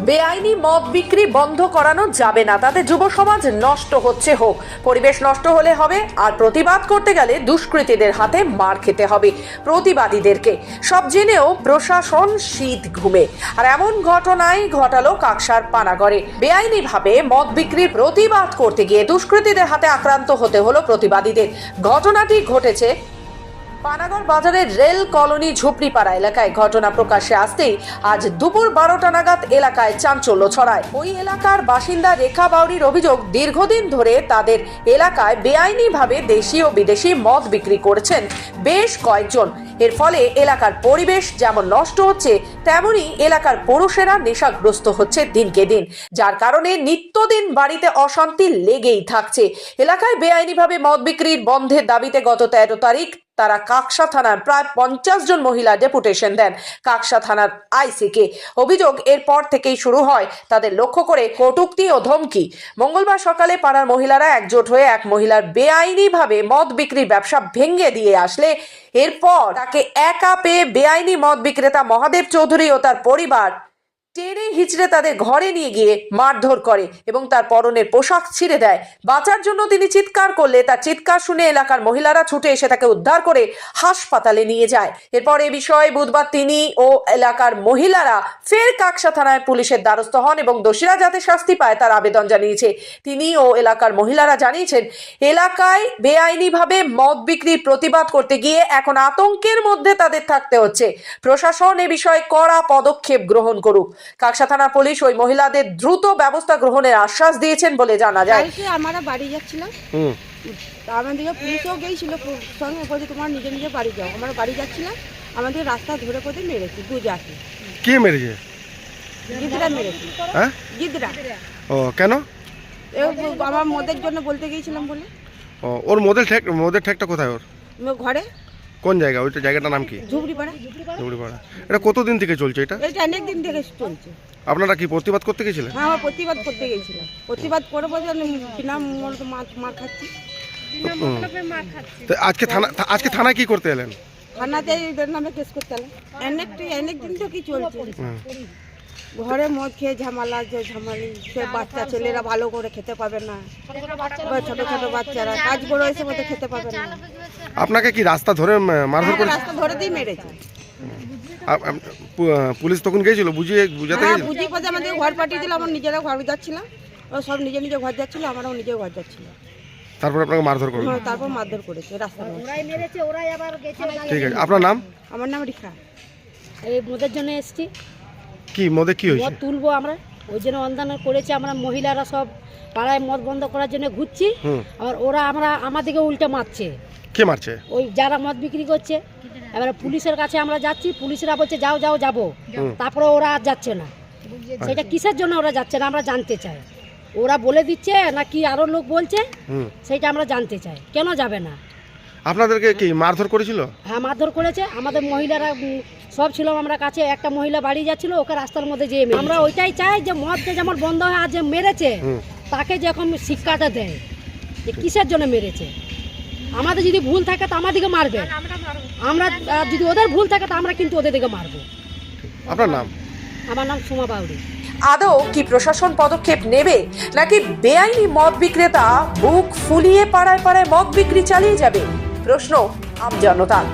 বেআইনি মদ বিক্রি বন্ধ করানো যাবে না। তাতে যুব সমাজ নষ্ট হচ্ছে হোক। পরিবেশ নষ্ট হলে হবে, আর প্রতিবাদ করতে গেলে দুষ্কৃতীদের হাতে মার খেতে হবে প্রতিবাদীদেরকে। সব জেনেও প্রশাসন শীত ঘুমে। আর এমন ঘটনাই ঘটালো কাকসার পানাগড়ে। বেআইনিভাবে মদ বিক্রির প্রতিবাদ করতে গিয়ে দুষ্কৃতীদের হাতে আক্রান্ত হতে হলো প্রতিবাদীদের। ঘটনাটি ঘটেছে পানাগড় বাজারের রেল কলোনি ঝুপড়িপাড়া এলাকায় ঘটনা প্রকাশ্যে আসতেই আজ দুপুর বারোটা নাগাদ এলাকায় চাঞ্চল্য ছড়ায়। ওই এলাকার বাসিন্দা রেখা বাউরির অভিযোগ, দীর্ঘদিন ধরে তাদের এলাকায় বেআইনিভাবে দেশি ও বিদেশি মদ বিক্রি করছেন বেশ কয়েকজন। এর ফলে এলাকার পরিবেশ যেমন নষ্ট হচ্ছে, তেমনি এলাকার পুরুষেরা নেশাগ্রস্ত হচ্ছে দিনকে দিন। যার কারণে নিত্যদিন বাড়িতে অশান্তি লেগেই থাকছে। এলাকায় বেআইনিভাবে মদ বিক্রির বন্ধের দাবিতে গত তেরো তারিখ তারা কাকসা থানার প্রায় পঞ্চাশ জন মহিলা ডেপুটেশন দেন কাকসা থানার আইসিকে। অভিযোগ এরপর থেকেই শুরু হয় তাদের লক্ষ্য করে কটুক্তি ও ধমকি। মঙ্গলবার সকালে পাড়ার মহিলারা একজোট হয়ে এক মহিলার বেআইনিভাবে মদ বিক্রির ব্যবসা ভেঙে দিয়ে আসলে। এরপর তাকে একা পেয়ে বেআইনি মদ বিক্রেতা মহাদেব চৌধুরী ও তার পরিবার টেনে হিচড়ে তাদের ঘরে নিয়ে গিয়ে মারধর করে এবং তার পরনের পোশাক ছিঁড়ে দেয়। বাঁচার জন্য তিনি চিৎকার করলে, তার চিৎকার শুনে এলাকার মহিলারা ছুটে এসে তাকে উদ্ধার করে হাসপাতালে নিয়ে যায়। এরপর এ বিষয়ে বুধবার তিনি ও এলাকার মহিলারা ফের কাকসা থানায় পুলিশের দ্বারস্থ হন এবং দোষীরা যাতে শাস্তি পায় তার আবেদন জানিয়েছে। তিনি ও এলাকার মহিলারা জানিয়েছেন, এলাকায় বেআইনিভাবে মদ বিক্রির প্রতিবাদ করতে গিয়ে এখন আতঙ্কের মধ্যে তাদের থাকতে হচ্ছে। প্রশাসন এ বিষয়ে কড়া পদক্ষেপ গ্রহণ করুক। কাকসা থানা পুলিশ ওই মহিলাদের দ্রুত ব্যবস্থা গ্রহণের আশ্বাস দিয়েছেন বলে জানা যায়। কালকে আমরা বাড়ি যাচ্ছিলাম। আমাদেরকে পুলিশও গিয়েছিল সঙ্গে বলছে তোমার নিজে নিজে বাড়ি যাও। আমরা বাড়ি যাচ্ছিলাম আমাদের রাস্তা ধরে পথে মেরেছি দু জাতি। কে মেরেছে? গিদরা মেরেছে। হ্যাঁ? গিদরা। ও কেন? এ আমার মদের জন্য বলতে গিয়েছিলাম বলে। ও ওর মোদের ঠেক মোদের ঠেকটা কোথায় ওর? ঘরে। কোন জায়গা? ওইটা জায়গাটার নাম কি? ঝুবড়ি পাড়া জুবড়িপাড়া এটা কতদিন থেকে চলছে এটা? এটা অনেক দিন থেকে চলছে। আপনারা কি প্রতিবাদ করতে গেছিলেন? হ্যাঁ আমার প্রতিবাদ করতে গিয়েছিলাম প্রতিবাদ করব যে আমি বিনা মূল্য মার মার খাচ্ছি। তো আজকে থানা আজকে থানায় কি করতে এলেন? থানাতে এদের নামে কেস করতে হলো অনেক অনেক দিন থেকেই চলছে। হুম। ঘরে মদ খেয়ে ঝামেলা যে ঝামালি সে বাচ্চা ছেলেরা ভালো করে খেতে পাবে না। ছোট ছোট বাচ্চারা কাজ করে এসে মতো খেতে পাবে না। আপনাকে কি রাস্তা ধরে মারধর করে রাস্তা ধরে দিয়ে মেরেছে। পুলিশ তখন গিয়েছিল? বুঝিয়ে বুঝাতে হ্যাঁ গেছিল বুঝি পথে আমাদের ঘর পাঠিয়ে দিল আমার নিজেরা ঘর যাচ্ছিলাম। ও সব নিজে নিজে ঘর যাচ্ছিল আমরাও নিজে ঘর যাচ্ছিল তারপর আপনাকে মারধর করল? হ্যাঁ, তারপর মারধর করেছে রাস্তা ওরাই মেরেছে ওরাই আবার গেছে। ঠিক আছে। আপনার নাম? আমার নাম রিখা। এই মদের জন্য এসছি। কি মদে কি হয়েছে? মদ তুলবো আমরা। ওই জন্য অনুদান করেছে আমরা মহিলারা সব পাড়ায় মদ বন্ধ করার জন্য ঘুরছি। হুম। আবার ওরা আমরা আমাদেরকে উল্টে মারছে। কে মারছে? ওই যারা মদ বিক্রি করছে এবারে পুলিশের কাছে আমরা যাচ্ছি পুলিশরা বলছে যাও যাও যাব। তারপরে ওরা আর যাচ্ছে না। সেটা কিসের জন্য ওরা যাচ্ছে না আমরা জানতে চাই। ওরা বলে দিচ্ছে না কি আরও লোক বলছে সেটা আমরা জানতে চাই। কেন যাবে না? আপনাদেরকে কি মারধর করেছিল? হ্যাঁ মারধর করেছে। আমাদের মহিলারা সব ছিল আমরা কাছে। একটা মহিলা বাড়ি যাচ্ছিল ওকে রাস্তার মধ্যে যেয়ে আমরা ওইটাই চাই যে মদকে যেমন বন্ধ হয় আর যে মেরেছে তাকে যখন শিক্ষাটা দেয় যে কিসের জন্য মেরেছে? আমাদের যদি ভুল থাকে তো আমাদেরকে মারবে। আমরা যদি ওদের ভুল থাকে তো আমরা কিন্তু ওদের দিকে মারবো। আপনার নাম? আমার নাম সোমা বাউরি আদৌ কি প্রশাসন পদক্ষেপ নেবে নাকি বেআইনি মদ বিক্রেতা বুক ফুলিয়ে পাড়ায় পাড়ায় মদ বিক্রি চালিয়ে যাবে? প্রশ্ন আমজনতার